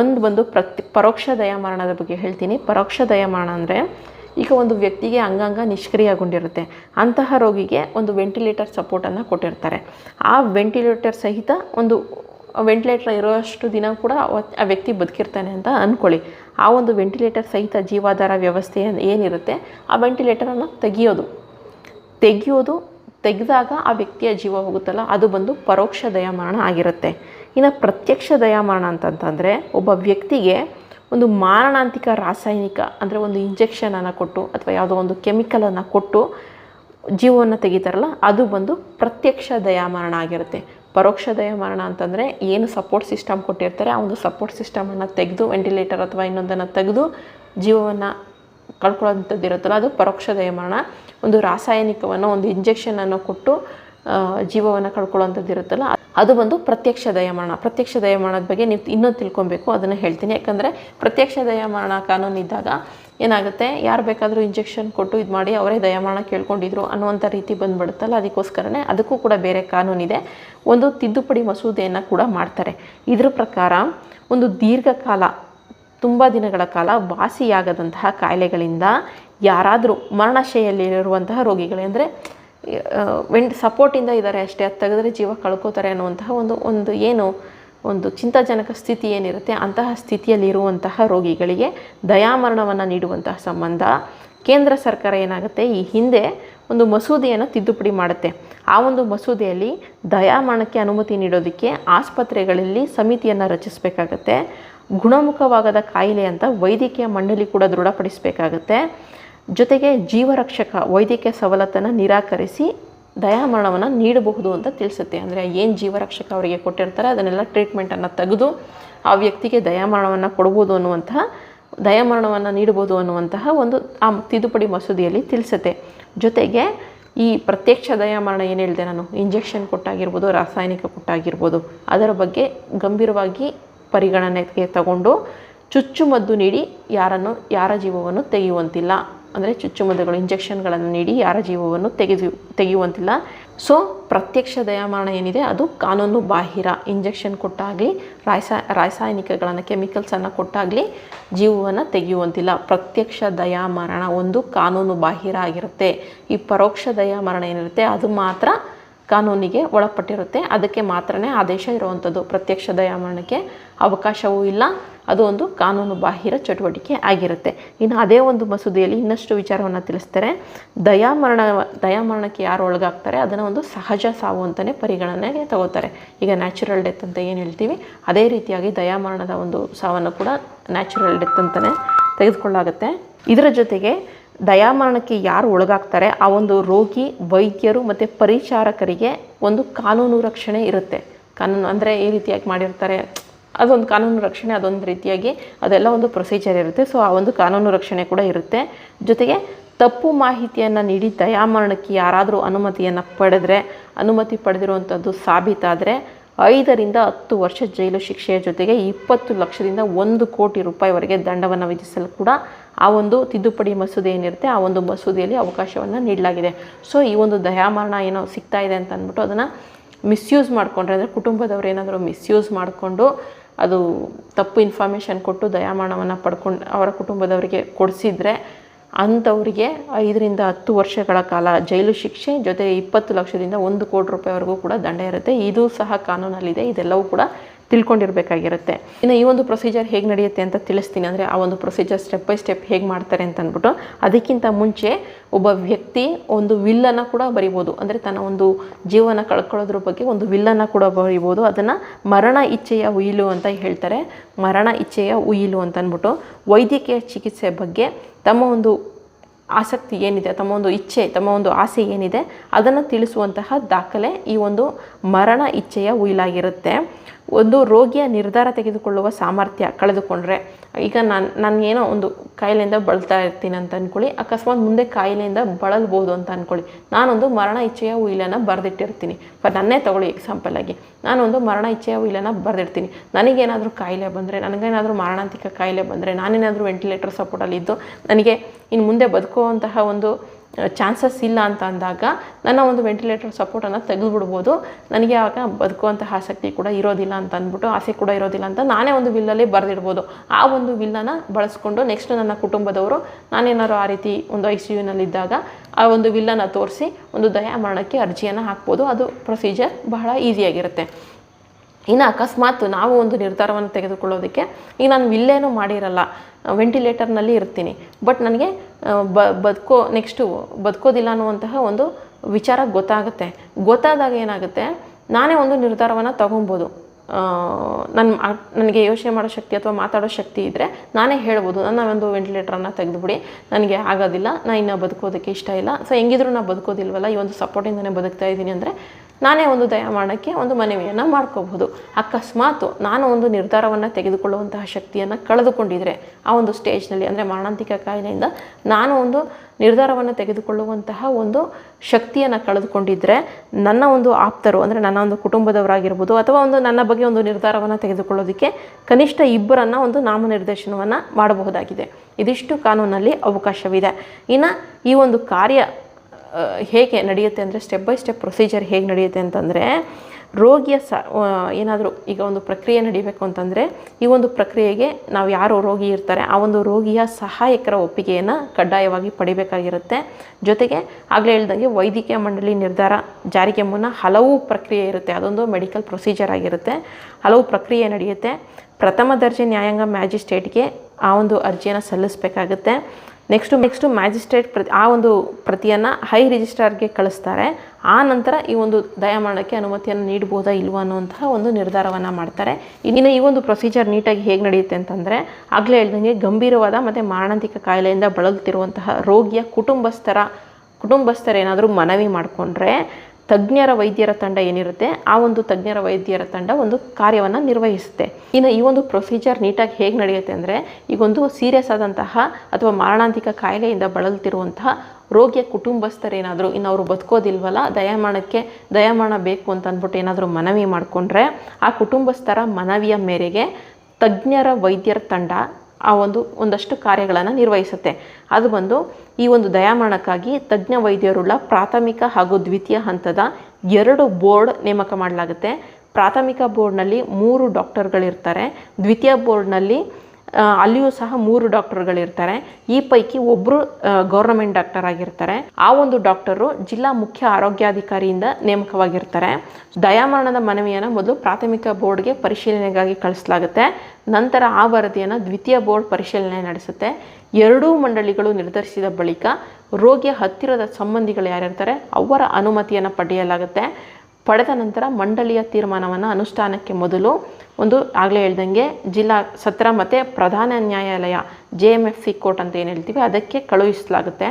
ಒಂದು ಬಂದು ಪ್ರತ್ಯ, ಪರೋಕ್ಷ ದಯಾಮರಣದ ಬಗ್ಗೆ ಹೇಳ್ತೀನಿ. ಪರೋಕ್ಷ ದಯಾಮರಣ ಅಂದರೆ ಈಗ ಒಂದು ವ್ಯಕ್ತಿಗೆ ಅಂಗಾಂಗ ನಿಷ್ಕ್ರಿಯಗೊಂಡಿರುತ್ತೆ. ಅಂತಹ ರೋಗಿಗೆ ಒಂದು ವೆಂಟಿಲೇಟರ್ ಸಪೋರ್ಟನ್ನು ಕೊಟ್ಟಿರ್ತಾರೆ. ಆ ವೆಂಟಿಲೇಟರ್ ಸಹಿತ ಒಂದು ವೆಂಟಿಲೇಟರ್ ಇರೋಷ್ಟು ದಿನ ಕೂಡ ಆ ವ್ಯಕ್ತಿ ಬದುಕಿರ್ತಾನೆ ಅಂತ ಅಂದ್ಕೊಳ್ಳಿ ಆ ಒಂದು ವೆಂಟಿಲೇಟರ್ ಸಹಿತ ಜೀವಾಧಾರ ವ್ಯವಸ್ಥೆ ಏನಿರುತ್ತೆ? ಆ ವೆಂಟಿಲೇಟರನ್ನು ತೆಗಿಯೋದು. ತೆಗೆಯೋದು ತೆಗೆದಾಗ ಆ ವ್ಯಕ್ತಿಯ ಜೀವ ಹೋಗುತ್ತಲ್ಲ, ಅದು ಬಂದು ಪರೋಕ್ಷ ದಯಾಮರಣ ಆಗಿರುತ್ತೆ. ಇನ್ನು ಪ್ರತ್ಯಕ್ಷ ದಯಾಮರಣ ಅಂತಂತಂದರೆ ಒಬ್ಬ ವ್ಯಕ್ತಿಗೆ ಒಂದು ಮಾರಣಾಂತಿಕ ರಾಸಾಯನಿಕ ಅಂದರೆ ಒಂದು ಇಂಜೆಕ್ಷನನ್ನು ಕೊಟ್ಟು ಅಥವಾ ಯಾವುದೋ ಒಂದು ಕೆಮಿಕಲನ್ನು ಕೊಟ್ಟು ಜೀವವನ್ನು ತೆಗಿತಾರಲ್ಲ, ಅದು ಬಂದು ಪ್ರತ್ಯಕ್ಷ ದಯಾಮರಣ ಆಗಿರುತ್ತೆ. ಪರೋಕ್ಷ ದಯಾಮರಣ ಅಂತಂದರೆ ಏನು ಸಪೋರ್ಟ್ ಸಿಸ್ಟಮ್ ಕೊಟ್ಟಿರ್ತಾರೆ, ಆ ಒಂದು ಸಪೋರ್ಟ್ ಸಿಸ್ಟಮನ್ನು ತೆಗೆದು ವೆಂಟಿಲೇಟರ್ ಅಥವಾ ಇನ್ನೊಂದನ್ನು ತೆಗೆದು ಜೀವವನ್ನು ಕಳ್ಕೊಳ್ಳೋಂಥದ್ದು ಇರುತ್ತಲ್ಲ, ಅದು ಪರೋಕ್ಷ ದಯಮರಣ ಒಂದು ರಾಸಾಯನಿಕವನ್ನು, ಒಂದು ಇಂಜೆಕ್ಷನನ್ನು ಕೊಟ್ಟು ಜೀವವನ್ನು ಕಳ್ಕೊಳ್ಳೋಂಥದ್ದು ಇರುತ್ತಲ್ಲ, ಅದು ಬಂದು ಪ್ರತ್ಯಕ್ಷ ದಯಮರಣ ಪ್ರತ್ಯಕ್ಷ ದಯಮರಣದ ಬಗ್ಗೆ ನೀವು ಇನ್ನೂ ತಿಳ್ಕೊಬೇಕು, ಅದನ್ನು ಹೇಳ್ತೀನಿ. ಯಾಕಂದರೆ ಪ್ರತ್ಯಕ್ಷ ದಯಮರಣ ಕಾನೂನು ಇದ್ದಾಗ ಏನಾಗುತ್ತೆ, ಯಾರು ಬೇಕಾದರೂ ಇಂಜೆಕ್ಷನ್ ಕೊಟ್ಟು ಇದು ಮಾಡಿ ಅವರೇ ದಯಮರಣ ಕೇಳ್ಕೊಂಡಿದ್ರು ಅನ್ನುವಂಥ ರೀತಿ ಬಂದುಬಿಡುತ್ತಲ್ಲ, ಅದಕ್ಕೋಸ್ಕರನೇ ಅದಕ್ಕೂ ಕೂಡ ಬೇರೆ ಕಾನೂನಿದೆ. ಒಂದು ತಿದ್ದುಪಡಿ ಮಸೂದೆಯನ್ನು ಕೂಡ ಮಾಡ್ತಾರೆ. ಇದ್ರ ಪ್ರಕಾರ ಒಂದು ದೀರ್ಘಕಾಲ ತುಂಬ ದಿನಗಳ ಕಾಲ ವಾಸಿಯಾಗದಂತಹ ಕಾಯಿಲೆಗಳಿಂದ ಯಾರಾದರೂ ಮರಣಶೈಲಿಯಲ್ಲಿರುವಂತಹ ರೋಗಿಗಳು. ಅಂದರೆ ವೆಂಟ್ ಸಪೋರ್ಟಿಂದ ಇದ್ದಾರೆ ಅಷ್ಟೇ. ಅದು ತೆಗೆದ್ರೆ ಜೀವ ಕಳ್ಕೋತಾರೆ ಅನ್ನುವಂತಹ ಒಂದು ಒಂದು ಏನು, ಒಂದು ಚಿಂತಾಜನಕ ಸ್ಥಿತಿ ಏನಿರುತ್ತೆ, ಅಂತಹ ಸ್ಥಿತಿಯಲ್ಲಿರುವಂತಹ ರೋಗಿಗಳಿಗೆ ದಯಾಮರಣವನ್ನು ನೀಡುವಂತಹ ಸಂಬಂಧ ಕೇಂದ್ರ ಸರ್ಕಾರ ಏನಾಗುತ್ತೆ, ಈ ಹಿಂದೆ ಒಂದು ಮಸೂದೆಯನ್ನು ತಿದ್ದುಪಡಿ ಮಾಡುತ್ತೆ. ಆ ಒಂದು ಮಸೂದೆಯಲ್ಲಿ ದಯಾಮರಣಕ್ಕೆ ಅನುಮತಿ ನೀಡೋದಕ್ಕೆ ಆಸ್ಪತ್ರೆಗಳಲ್ಲಿ ಸಮಿತಿಯನ್ನು ರಚಿಸಬೇಕಾಗತ್ತೆ. ಗುಣಮುಖವಾಗದ ಕಾಯಿಲೆ ಅಂತ ವೈದ್ಯಕೀಯ ಮಂಡಳಿ ಕೂಡ ದೃಢಪಡಿಸಬೇಕಾಗತ್ತೆ. ಜೊತೆಗೆ ಜೀವರಕ್ಷಕ ವೈದ್ಯಕೀಯ ಸವಲತ್ತನ್ನು ನಿರಾಕರಿಸಿ ದಯಾಮರಣವನ್ನು ನೀಡಬಹುದು ಅಂತ ತಿಳಿಸುತ್ತೆ. ಅಂದರೆ ಏನು ಜೀವರಕ್ಷಕ ಅವರಿಗೆ ಕೊಟ್ಟಿರ್ತಾರೆ ಅದನ್ನೆಲ್ಲ ಟ್ರೀಟ್ಮೆಂಟನ್ನು ತೆಗೆದು ಆ ವ್ಯಕ್ತಿಗೆ ದಯಾಮರಣವನ್ನು ಕೊಡ್ಬೋದು ಅನ್ನುವಂತಹ ದಯಾಮರಣವನ್ನು ನೀಡಬಹುದು ಅನ್ನುವಂತಹ ಒಂದು ಆ ತಿದ್ದುಪಡಿ ಮಸೂದೆಯಲ್ಲಿ ತಿಳಿಸುತ್ತೆ. ಜೊತೆಗೆ ಈ ಪ್ರತ್ಯಕ್ಷ ದಯಾಮರಣ ಏನು ಹೇಳಿದೆ ನಾನು? ಇಂಜೆಕ್ಷನ್ ಕೊಟ್ಟಾಗಿರ್ಬೋದು, ರಾಸಾಯನಿಕ ಕೊಟ್ಟಾಗಿರ್ಬೋದು, ಅದರ ಬಗ್ಗೆ ಗಂಭೀರವಾಗಿ ಪರಿಗಣನೆಗೆ ತಗೊಂಡು ಚುಚ್ಚುಮದ್ದು ನೀಡಿ ಯಾರನ್ನು, ಯಾರ ಜೀವವನ್ನು ತೆಗೆಯುವಂತಿಲ್ಲ. ಅಂದರೆ ಚುಚ್ಚುಮದ್ದುಗಳು, ಇಂಜೆಕ್ಷನ್ಗಳನ್ನು ನೀಡಿ ಯಾರ ಜೀವವನ್ನು ತೆಗೆದು, ತೆಗೆಯುವಂತಿಲ್ಲ. ಸೊ, ಪ್ರತ್ಯಕ್ಷ ದಯಾಮರಣ ಏನಿದೆ? ಅದು ಕಾನೂನು ಬಾಹಿರ. ಇಂಜೆಕ್ಷನ್ ಕೊಟ್ಟಾಗಲಿ ರಾಸಾ ರಾಸಾಯನಿಕಗಳನ್ನು ಕೆಮಿಕಲ್ಸನ್ನು ಕೊಟ್ಟಾಗಲಿ ಜೀವವನ್ನು ತೆಗೆಯುವಂತಿಲ್ಲ. ಪ್ರತ್ಯಕ್ಷ ದಯಾಮರಣ ಒಂದು ಕಾನೂನು ಬಾಹಿರ ಆಗಿರುತ್ತೆ. ಈ ಪರೋಕ್ಷ ದಯಾಮರಣ ಏನಿರುತ್ತೆ? ಅದು ಮಾತ್ರ ಕಾನೂನಿಗೆ ಒಳಪಟ್ಟಿರುತ್ತೆ. ಅದಕ್ಕೆ ಮಾತ್ರನೇ ಆದೇಶ ಇರುವಂಥದ್ದು. ಪ್ರತ್ಯಕ್ಷ ದಯಾಮರಣಕ್ಕೆ ಅವಕಾಶವೂ ಇಲ್ಲ. ಅದು ಒಂದು ಕಾನೂನು ಬಾಹಿರ ಚಟುವಟಿಕೆ ಆಗಿರುತ್ತೆ. ಇನ್ನು ಅದೇ ಒಂದು ಮಸೂದೆಯಲ್ಲಿ ಇನ್ನಷ್ಟು ವಿಚಾರವನ್ನು ತಿಳಿಸ್ತಾರೆ. ದಯಾಮರಣ, ದಯಾಮರಣಕ್ಕೆ ಯಾರು ಒಳಗಾಗ್ತಾರೆ? ಅದನ್ನು ಒಂದು ಸಹಜ ಸಾವು ಅಂತಲೇ ಪರಿಗಣನೆಗೆ ತಗೋತಾರೆ. ಈಗ ನ್ಯಾಚುರಲ್ ಡೆತ್ ಅಂತ ಏನು ಹೇಳ್ತೀವಿ? ಅದೇ ರೀತಿಯಾಗಿ ದಯಾಮರಣದ ಒಂದು ಸಾವನ್ನು ಕೂಡ ನ್ಯಾಚುರಲ್ ಡೆತ್ ಅಂತಲೇ ತೆಗೆದುಕೊಳ್ಳಾಗುತ್ತೆ. ಇದರ ಜೊತೆಗೆ ದಯಾಮರಣಕ್ಕೆ ಯಾರು ಒಳಗಾಗ್ತಾರೆ, ಆ ಒಂದು ರೋಗಿ, ವೈದ್ಯರು ಮತ್ತು ಪರಿಚಾರಕರಿಗೆ ಒಂದು ಕಾನೂನು ರಕ್ಷಣೆ ಇರುತ್ತೆ. ಕಾನೂನು ಅಂದರೆ ಈ ರೀತಿಯಾಗಿ ಮಾಡಿರ್ತಾರೆ. ಅದೊಂದು ಕಾನೂನು ರಕ್ಷಣೆ, ಅದೊಂದು ರೀತಿಯಾಗಿ ಅದೆಲ್ಲ ಒಂದು ಪ್ರೊಸೀಜರ್ ಇರುತ್ತೆ. ಸೊ ಆ ಒಂದು ಕಾನೂನು ರಕ್ಷಣೆ ಕೂಡ ಇರುತ್ತೆ. ಜೊತೆಗೆ ತಪ್ಪು ಮಾಹಿತಿಯನ್ನು ನೀಡಿ, ದಯಾಮರಣಕ್ಕೆ ಯಾರಾದರೂ ಅನುಮತಿಯನ್ನು ಪಡೆದರೆ, ಅನುಮತಿ ಪಡೆದಿರುವಂಥದ್ದು ಸಾಬೀತಾದರೆ ಐದರಿಂದ ಹತ್ತು ವರ್ಷ ಜೈಲು ಶಿಕ್ಷೆಯ ಜೊತೆಗೆ ಇಪ್ಪತ್ತು ಲಕ್ಷದಿಂದ ಒಂದು ಕೋಟಿ ರೂಪಾಯಿವರೆಗೆ ದಂಡವನ್ನು ವಿಧಿಸಲು ಕೂಡ ಆ ಒಂದು ತಿದ್ದುಪಡಿ ಮಸೂದೆ ಏನಿರುತ್ತೆ, ಆ ಒಂದು ಮಸೂದೆಯಲ್ಲಿ ಅವಕಾಶವನ್ನು ನೀಡಲಾಗಿದೆ. ಸೊ ಈ ಒಂದು ದಯಾಮರಣ ಏನೋ ಸಿಗ್ತಾ ಇದೆ ಅಂತ ಅಂದ್ಬಿಟ್ಟು ಅದನ್ನು ಮಿಸ್ಯೂಸ್ ಮಾಡಿಕೊಂಡ್ರೆ, ಅಂದರೆ ಕುಟುಂಬದವ್ರು ಏನಾದರೂ ಮಿಸ್ಯೂಸ್ ಮಾಡಿಕೊಂಡು ಅದು ತಪ್ಪು ಇನ್ಫಾರ್ಮೇಷನ್ ಕೊಟ್ಟು ದಯಾಮರಣವನ್ನು ಪಡ್ಕೊಂಡು ಅವರ ಕುಟುಂಬದವರಿಗೆ ಕೊಡಿಸಿದ್ರೆ, ಅಂಥವರಿಗೆ ಐದರಿಂದ ಹತ್ತು ವರ್ಷಗಳ ಕಾಲ ಜೈಲು ಶಿಕ್ಷೆ ಜೊತೆಗೆ ಇಪ್ಪತ್ತು ಲಕ್ಷದಿಂದ ಒಂದು ಕೋಟಿ ರೂಪಾಯಿವರೆಗೂ ಕೂಡ ದಂಡ ಇರುತ್ತೆ. ಇದು ಸಹ ಕಾನೂನಲ್ಲಿದೆ, ಇದೆಲ್ಲವೂ ಕೂಡ ತಿಳ್ಕೊಂಡಿರಬೇಕಾಗಿರುತ್ತೆ. ಇನ್ನು ಈ ಒಂದು ಪ್ರೊಸೀಜರ್ ಹೇಗೆ ನಡೆಯುತ್ತೆ ಅಂತ ತಿಳಿಸ್ತೀನಿ. ಅಂದರೆ ಆ ಒಂದು ಪ್ರೊಸೀಜರ್ ಸ್ಟೆಪ್ ಬೈ ಸ್ಟೆಪ್ ಹೇಗೆ ಮಾಡ್ತಾರೆ ಅಂತ ಅಂದ್ಬಿಟ್ಟು ಅದಕ್ಕಿಂತ ಮುಂಚೆ ಒಬ್ಬ ವ್ಯಕ್ತಿ ಒಂದು ವಿಲ್ಲನ್ನು ಕೂಡ ಬರಿಬೋದು. ಅಂದರೆ ತನ್ನ ಒಂದು ಜೀವನ ಕಳ್ಕೊಳ್ಳೋದ್ರ ಬಗ್ಗೆ ಒಂದು ವಿಲ್ಲನ್ನು ಕೂಡ ಬರಿಬೋದು. ಅದನ್ನು ಮರಣ ಇಚ್ಛೆಯ ಉಯಿಲು ಅಂತ ಹೇಳ್ತಾರೆ. ಮರಣ ಇಚ್ಛೆಯ ಉಯಿಲು ಅಂತ ಅಂದ್ಬಿಟ್ಟು ವೈದ್ಯಕೀಯ ಚಿಕಿತ್ಸೆ ಬಗ್ಗೆ ತಮ್ಮ ಒಂದು ಆಸಕ್ತಿ ಏನಿದೆ, ತಮ್ಮ ಒಂದು ಇಚ್ಛೆ, ತಮ್ಮ ಒಂದು ಆಸೆ ಏನಿದೆ ಅದನ್ನು ತಿಳಿಸುವಂತಹ ದಾಖಲೆ ಈ ಒಂದು ಮರಣ ಇಚ್ಛೆಯ ಉಯಿಲಾಗಿರುತ್ತೆ. ಒಂದು ರೋಗಿಯ ನಿರ್ಧಾರ ತೆಗೆದುಕೊಳ್ಳುವ ಸಾಮರ್ಥ್ಯ ಕಳೆದುಕೊಂಡ್ರೆ, ಈಗ ನಾನು ಏನೋ ಒಂದು ಕಾಯಿಲೆಯಿಂದ ಬಳಲ್ತಾ ಇರ್ತೀನಿ ಅಂತ ಅಂದ್ಕೊಳ್ಳಿ ಅಕಸ್ಮಾತ್ ಮುಂದೆ ಕಾಯಿಲೆಯಿಂದ ಬಳಲ್ಬೋದು ಅಂತ ಅಂದ್ಕೊಳ್ಳಿ ನಾನೊಂದು ಮರಣ ಇಚ್ಛೆಯ ಉಯಿಲನ್ನು ಬರೆದಿಟ್ಟಿರ್ತೀನಿ. ಫರ್ ನನ್ನೇ ತಗೊಳ್ಳಿ ಎಕ್ಸಾಂಪಲ್ ಆಗಿ. ನಾನೊಂದು ಮರಣ ಇಚ್ಛೆಯ ಉಯಿಲನ್ನು ಬರೆದಿರ್ತೀನಿ ನನಗೇನಾದರೂ ಕಾಯಿಲೆ ಬಂದರೆ, ನನಗೇನಾದರೂ ಮಾರಣಾಂತಿಕ ಕಾಯಿಲೆ ಬಂದರೆ, ನಾನೇನಾದರೂ ವೆಂಟಿಲೇಟರ್ ಸಪೋರ್ಟಲ್ಲಿ ಇದ್ದು ನನಗೆ ಇನ್ನು ಮುಂದೆ ಬದುಕುವಂತಹ ಒಂದು ಚಾನ್ಸಸ್ ಇಲ್ಲ ಅಂತ ಅಂದಾಗ ನನ್ನ ಒಂದು ವೆಂಟಿಲೇಟರ್ ಸಪೋರ್ಟನ್ನು ತೆಗೆದುಬಿಡ್ಬೋದು. ನನಗೆ ಆವಾಗ ಬದುಕುವಂತಹ ಆಸಕ್ತಿ ಕೂಡ ಇರೋದಿಲ್ಲ ಅಂತ ಅಂದ್ಬಿಟ್ಟು, ಆಸೆ ಕೂಡ ಇರೋದಿಲ್ಲ ಅಂತ ನಾನೇ ಒಂದು ವಿಲ್ಲಲ್ಲಿ ಬರೆದಿಡ್ಬೋದು. ಆ ಒಂದು ವಿಲ್ಲನ್ನು ಬಳಸ್ಕೊಂಡು ನೆಕ್ಸ್ಟ್ ನನ್ನ ಕುಟುಂಬದವರು, ನಾನೇನಾದ್ರು ಆ ರೀತಿ ಒಂದು ಐ ಸಿ ಯುನಲ್ಲಿದ್ದಾಗ ಆ ಒಂದು ವಿಲ್ಲನ್ನು ತೋರಿಸಿ ಒಂದು ದಯಾಮರಣಕ್ಕೆ ಅರ್ಜಿಯನ್ನು ಹಾಕ್ಬೋದು. ಅದು ಪ್ರೊಸೀಜರ್ ಬಹಳ ಈಸಿಯಾಗಿರುತ್ತೆ. ಇನ್ನು ಅಕಸ್ಮಾತ್ ನಾವು ಒಂದು ನಿರ್ಧಾರವನ್ನು ತೆಗೆದುಕೊಳ್ಳೋದಕ್ಕೆ ಈಗ ನಾನು ವಿಲ್ಲೇನೂ ಮಾಡಿರಲ್ಲ, ವೆಂಟಿಲೇಟರ್ನಲ್ಲಿ ಇರ್ತೀನಿ. ಬಟ್ ನನಗೆ ಬ, ಬದುಕೋ, ನೆಕ್ಸ್ಟು ಬದುಕೋದಿಲ್ಲ ಅನ್ನುವಂತಹ ಒಂದು ವಿಚಾರ ಗೊತ್ತಾಗುತ್ತೆ. ಗೊತ್ತಾದಾಗ ಏನಾಗುತ್ತೆ, ನಾನೇ ಒಂದು ನಿರ್ಧಾರವನ್ನು ತೊಗೊಬೋದು. ನನ್ನ ನನಗೆ ಯೋಚನೆ ಮಾಡೋ ಶಕ್ತಿ ಅಥವಾ ಮಾತಾಡೋ ಶಕ್ತಿ ಇದ್ದರೆ ನಾನೇ ಹೇಳ್ಬೋದು, ನನ್ನ ಒಂದು ವೆಂಟಿಲೇಟರನ್ನು ತೆಗೆದುಬಿಡಿ, ನನಗೆ ಆಗೋದಿಲ್ಲ ನಾನು ಇನ್ನು ಬದುಕೋದಕ್ಕೆ ಇಷ್ಟ ಇಲ್ಲ. ಸೊ, ಹೆಂಗಿದ್ರು ನಾನು ಬದುಕೋದಿಲ್ವಲ್ಲ, ಈ ಒಂದು ಸಪೋರ್ಟಿಂದನೇ ಬದುಕ್ತಾ ಇದ್ದೀನಿ ಅಂದರೆ ನಾನೇ ಒಂದು ದಯಾಮರಣಕ್ಕೆ ಒಂದು ಮನವಿಯನ್ನು ಮಾಡ್ಕೋಬಹುದು. ಅಕಸ್ಮಾತ್ ನಾನು ಒಂದು ನಿರ್ಧಾರವನ್ನು ತೆಗೆದುಕೊಳ್ಳುವಂತಹ ಶಕ್ತಿಯನ್ನು ಕಳೆದುಕೊಂಡಿದ್ರೆ, ಆ ಒಂದು ಸ್ಟೇಜ್ನಲ್ಲಿ ಅಂದರೆ ಮಾರಣಾಂತಿಕ ಕಾಯಿಲೆಯಿಂದ ನಾನು ಒಂದು ನಿರ್ಧಾರವನ್ನು ತೆಗೆದುಕೊಳ್ಳುವಂತಹ ಒಂದು ಶಕ್ತಿಯನ್ನು ಕಳೆದುಕೊಂಡಿದ್ದರೆ ನನ್ನ ಒಂದು ಆಪ್ತರು ಅಂದರೆ ನನ್ನ ಒಂದು ಕುಟುಂಬದವರಾಗಿರ್ಬೋದು ಅಥವಾ ಒಂದು ನನ್ನ ಬಗ್ಗೆ ಒಂದು ನಿರ್ಧಾರವನ್ನು ತೆಗೆದುಕೊಳ್ಳೋದಕ್ಕೆ ಕನಿಷ್ಠ ಇಬ್ಬರನ್ನು ಒಂದು ನಾಮನಿರ್ದೇಶನವನ್ನು ಮಾಡಬಹುದಾಗಿದೆ. ಇದಿಷ್ಟು ಕಾನೂನಲ್ಲಿ ಅವಕಾಶವಿದೆ. ಇನ್ನು ಈ ಒಂದು ಕಾರ್ಯ ಹೇಗೆ ನಡೆಯುತ್ತೆ ಅಂದರೆ ಸ್ಟೆಪ್ ಬೈ ಸ್ಟೆಪ್ ಪ್ರೊಸೀಜರ್ ಹೇಗೆ ನಡೆಯುತ್ತೆ ಅಂತಂದರೆ, ರೋಗಿಯ ಸ ಏನಾದರೂ ಈಗ ಒಂದು ಪ್ರಕ್ರಿಯೆ ನಡೀಬೇಕು ಅಂತಂದರೆ, ಈ ಒಂದು ಪ್ರಕ್ರಿಯೆಗೆ ನಾವು ಯಾರು ರೋಗಿ ಇರ್ತಾರೆ, ಆ ಒಂದು ರೋಗಿಯ ಸಹಾಯಕರ ಒಪ್ಪಿಗೆಯನ್ನು ಕಡ್ಡಾಯವಾಗಿ ಪಡಿಬೇಕಾಗಿರುತ್ತೆ. ಜೊತೆಗೆ ಆಗಲೇ ಹೇಳ್ದಂಗೆ ವೈದ್ಯಕೀಯ ಮಂಡಳಿ ನಿರ್ಧಾರ ಜಾರಿಗೆ ಮುನ್ನ ಹಲವು ಪ್ರಕ್ರಿಯೆ ಇರುತ್ತೆ, ಅದೊಂದು ಮೆಡಿಕಲ್ ಪ್ರೊಸೀಜರ್ ಆಗಿರುತ್ತೆ. ಹಲವು ಪ್ರಕ್ರಿಯೆ ನಡೆಯುತ್ತೆ. ಪ್ರಥಮ ದರ್ಜೆ ನ್ಯಾಯಾಂಗ ಮ್ಯಾಜಿಸ್ಟ್ರೇಟ್ಗೆ ಆ ಒಂದು ಅರ್ಜಿಯನ್ನು ಸಲ್ಲಿಸಬೇಕಾಗುತ್ತೆ. ನೆಕ್ಸ್ಟು ನೆಕ್ಸ್ಟು ಮ್ಯಾಜಿಸ್ಟ್ರೇಟ್ ಪ್ರತಿ, ಆ ಒಂದು ಪ್ರತಿಯನ್ನು ಹೈ ರಿಜಿಸ್ಟ್ರಾರ್ಗೆ ಕಳಿಸ್ತಾರೆ. ಆ ನಂತರ ಈ ಒಂದು ದಯಾಮರಣಕ್ಕೆ ಅನುಮತಿಯನ್ನು ನೀಡ್ಬೋದಾ ಇಲ್ವಾ ಅನ್ನುವಂತಹ ಒಂದು ನಿರ್ಧಾರವನ್ನು ಮಾಡ್ತಾರೆ. ಇನ್ನು ಈ ಒಂದು ಪ್ರೊಸೀಜರ್ ನೀಟಾಗಿ ಹೇಗೆ ನಡೆಯುತ್ತೆ ಅಂತಂದರೆ, ಆಗಲೇ ಹೇಳ್ದಂಗೆ ಗಂಭೀರವಾದ ಮತ್ತು ಮಾರಣಾಂತಿಕ ಕಾಯಿಲೆಯಿಂದ ಬಳಲುತ್ತಿರುವಂತಹ ರೋಗಿಯ ಕುಟುಂಬಸ್ಥರ, ಕುಟುಂಬಸ್ಥರೇನಾದರೂ ಮನವಿ ಮಾಡಿಕೊಂಡ್ರೆ ತಜ್ಞರ ವೈದ್ಯರ ತಂಡ ಏನಿರುತ್ತೆ, ಆ ಒಂದು ತಜ್ಞರ ವೈದ್ಯರ ತಂಡ ಒಂದು ಕಾರ್ಯವನ್ನು ನಿರ್ವಹಿಸುತ್ತೆ. ಇನ್ನು ಈ ಒಂದು ಪ್ರೊಸೀಜರ್ ನೀಟಾಗಿ ಹೇಗೆ ನಡೆಯುತ್ತೆ ಅಂದರೆ ಈಗೊಂದು ಸೀರಿಯಸ್ ಆದಂತಹ ಅಥವಾ ಮಾರಣಾಂತಿಕ ಕಾಯಿಲೆಯಿಂದ ಬಳಲುತ್ತಿರುವಂತಹ ರೋಗಿಯ ಕುಟುಂಬಸ್ಥರೇನಾದರೂ, ಇನ್ನು ಅವರು ಬದುಕೋದಿಲ್ವಲ್ಲ ದಯಾಮರಣಕ್ಕೆ ದಯಾಮರಣ ಬೇಕು ಅಂತ ಅಂದ್ಬಿಟ್ಟು ಏನಾದರೂ ಮನವಿ ಮಾಡಿಕೊಂಡ್ರೆ, ಆ ಕುಟುಂಬಸ್ಥರ ಮನವಿಯ ಮೇರೆಗೆ ತಜ್ಞರ ವೈದ್ಯರ ತಂಡ ಆ ಒಂದು, ಒಂದಷ್ಟು ಕಾರ್ಯಗಳನ್ನು ನಿರ್ವಹಿಸುತ್ತೆ. ಅದು ಬಂದು ಈ ಒಂದು ದಯಾಮರಣಕ್ಕಾಗಿ ತಜ್ಞ ವೈದ್ಯರುಳ್ಳ ಪ್ರಾಥಮಿಕ ಹಾಗೂ ದ್ವಿತೀಯ ಹಂತದ ಎರಡು ಬೋರ್ಡ್ ನೇಮಕ ಮಾಡಲಾಗುತ್ತೆ. ಪ್ರಾಥಮಿಕ ಬೋರ್ಡ್ನಲ್ಲಿ ಮೂರು ಡಾಕ್ಟರ್ಗಳಿರ್ತಾರೆ. ದ್ವಿತೀಯ ಬೋರ್ಡ್ನಲ್ಲಿ ಅಲ್ಲಿಯೂ ಸಹ ಮೂರು ಡಾಕ್ಟರ್ಗಳಿರ್ತಾರೆ. ಈ ಪೈಕಿ ಒಬ್ಬರು ಗೌರ್ನಮೆಂಟ್ ಡಾಕ್ಟರ್ ಆಗಿರ್ತಾರೆ. ಆ ಒಂದು ಡಾಕ್ಟರು ಜಿಲ್ಲಾ ಮುಖ್ಯ ಆರೋಗ್ಯಾಧಿಕಾರಿಯಿಂದ ನೇಮಕವಾಗಿರ್ತಾರೆ. ದಯಾಮರಣದ ಮನವಿಯನ್ನು ಮೊದಲು ಪ್ರಾಥಮಿಕ ಬೋರ್ಡ್ಗೆ ಪರಿಶೀಲನೆಗಾಗಿ ಕಳಿಸಲಾಗುತ್ತೆ. ನಂತರ ಆ ವರದಿಯನ್ನು ದ್ವಿತೀಯ ಬೋರ್ಡ್ ಪರಿಶೀಲನೆ ನಡೆಸುತ್ತೆ. ಎರಡೂ ಮಂಡಳಿಗಳು ನಿರ್ಧರಿಸಿದ ಬಳಿಕ ರೋಗಿಯ ಹತ್ತಿರದ ಸಂಬಂಧಿಗಳು ಯಾರಿರ್ತಾರೆ, ಅವರ ಅನುಮತಿಯನ್ನು ಪಡೆಯಲಾಗುತ್ತೆ. ಪಡೆದ ನಂತರ ಮಂಡಳಿಯ ತೀರ್ಮಾನವನ್ನು ಅನುಷ್ಠಾನಕ್ಕೆ ಮೊದಲು ಒಂದು ಆಗಲೇ ಹೇಳ್ದಂಗೆ ಜಿಲ್ಲಾ ಸತ್ರ ಮತ್ತು ಪ್ರಧಾನ ನ್ಯಾಯಾಲಯ J M F C court ಅಂತ ಏನು ಹೇಳ್ತೀವಿ, ಅದಕ್ಕೆ ಕಳುಹಿಸಲಾಗುತ್ತೆ.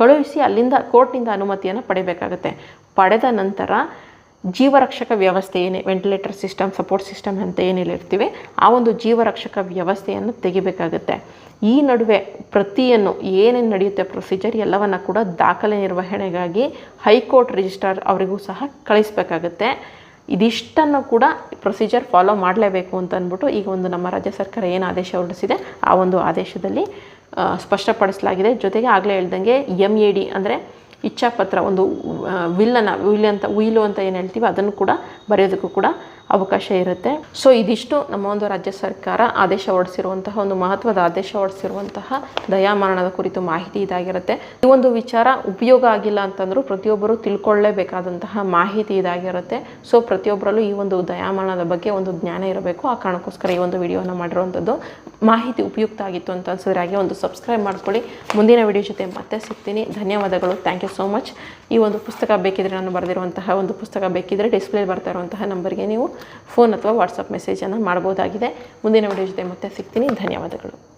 ಕಳುಹಿಸಿ ಅಲ್ಲಿಂದ ಕೋರ್ಟ್ನಿಂದ ಅನುಮತಿಯನ್ನು ಪಡಿಬೇಕಾಗುತ್ತೆ. ಪಡೆದ ನಂತರ ಜೀವರಕ್ಷಕ ವ್ಯವಸ್ಥೆ ಏನೇ ವೆಂಟಿಲೇಟರ್ ಸಿಸ್ಟಮ್ ಸಪೋರ್ಟ್ ಸಿಸ್ಟಮ್ ಅಂತ ಏನಿಲ್ಲಿರ್ತೀವಿ ಆ ಒಂದು ಜೀವರಕ್ಷಕ ವ್ಯವಸ್ಥೆಯನ್ನು ತೆಗಿಬೇಕಾಗುತ್ತೆ. ಈ ನಡುವೆ ಪ್ರತಿಯನ್ನು ಏನೇನು ನಡೆಯುತ್ತೆ ಪ್ರೊಸೀಜರ್ ಎಲ್ಲವನ್ನು ಕೂಡ ದಾಖಲೆ ನಿರ್ವಹಣೆಗಾಗಿ ಹೈಕೋರ್ಟ್ ರಿಜಿಸ್ಟ್ರಾರ್ ಅವರಿಗೂ ಸಹ ಕಳಿಸ್ಬೇಕಾಗುತ್ತೆ. ಇದಿಷ್ಟನ್ನು ಕೂಡ ಪ್ರೊಸೀಜರ್ ಫಾಲೋ ಮಾಡಲೇಬೇಕು ಅಂತ ಅಂದ್ಬಿಟ್ಟು ಈಗ ಒಂದು ನಮ್ಮ ರಾಜ್ಯ ಸರ್ಕಾರ ಏನು ಆದೇಶ ಹೊರಡಿಸಿದೆ, ಆ ಒಂದು ಆದೇಶದಲ್ಲಿ ಸ್ಪಷ್ಟಪಡಿಸಲಾಗಿದೆ. ಜೊತೆಗೆ ಆಗಲೇ ಹೇಳ್ದಂಗೆ ಎಂ ಎ ಡಿ ಅಂದರೆ ಇಚ್ಛಾಪತ್ರ, ಒಂದು ವಿಲ್ಲನ್ನು ವಿಲ್ ಅಂತ, ವೀಲು ಅಂತ ಏನು ಹೇಳ್ತೀವಿ ಅದನ್ನು ಕೂಡ ಬರೆಯೋದಕ್ಕೂ ಕೂಡ ಅವಕಾಶ ಇರುತ್ತೆ. ಸೊ ಇದಿಷ್ಟು ನಮ್ಮ ಒಂದು ರಾಜ್ಯ ಸರ್ಕಾರ ಆದೇಶ ಹೊರಡಿಸಿರುವಂತಹ, ಒಂದು ಮಹತ್ವದ ಆದೇಶ ಹೊರಡಿಸಿರುವಂತಹ ದಯಾಮರಣದ ಕುರಿತು ಮಾಹಿತಿ ಇದಾಗಿರುತ್ತೆ. ಈ ಒಂದು ವಿಚಾರ ಉಪಯೋಗ ಆಗಿಲ್ಲ ಅಂತಂದರೂ ಪ್ರತಿಯೊಬ್ಬರು ತಿಳ್ಕೊಳ್ಳೇಬೇಕಾದಂತಹ ಮಾಹಿತಿ ಇದಾಗಿರುತ್ತೆ. ಸೊ ಪ್ರತಿಯೊಬ್ಬರಲ್ಲೂ ಈ ಒಂದು ದಯಾಮರಣದ ಬಗ್ಗೆ ಒಂದು ಜ್ಞಾನ ಇರಬೇಕು. ಆ ಕಾರಣಕ್ಕೋಸ್ಕರ ಈ ಒಂದು ವಿಡಿಯೋನ ಮಾಡಿರುವಂಥದ್ದು. ಮಾಹಿತಿ ಉಪಯುಕ್ತ ಆಗಿತ್ತು ಅಂತ ಅನ್ಸಿದ್ರೆ ಹಾಗೆ ಒಂದು ಸಬ್ಸ್ಕ್ರೈಬ್ ಮಾಡ್ಕೊಳ್ಳಿ. ಮುಂದಿನ ವಿಡಿಯೋ ಜೊತೆ ಮತ್ತೆ ಸಿಗ್ತೀನಿ. ಧನ್ಯವಾದಗಳು. ಥ್ಯಾಂಕ್ ಯು ಸೋ ಮಚ್ ಈ ಒಂದು ಪುಸ್ತಕ ಬೇಕಿದ್ರೆ ನಾನು ಬರೆದಿರುವಂತಹ ಒಂದು ಪುಸ್ತಕ ಬೇಕಿದ್ರೆ ಡಿಸ್ಪ್ಲೇ ಬರ್ತಾ ಇರುವಂತಹ ನಂಬರ್ಗೆ ನೀವು ಫೋನ್ ಅಥವಾ ವಾಟ್ಸಪ್ ಮೆಸೇಜನ್ನು ಮಾಡ್ಬೋದಾಗಿದೆ. ಮುಂದಿನ ವಿಡಿಯೋ ಜೊತೆ ಮತ್ತೆ ಸಿಗ್ತೀನಿ. ಧನ್ಯವಾದಗಳು.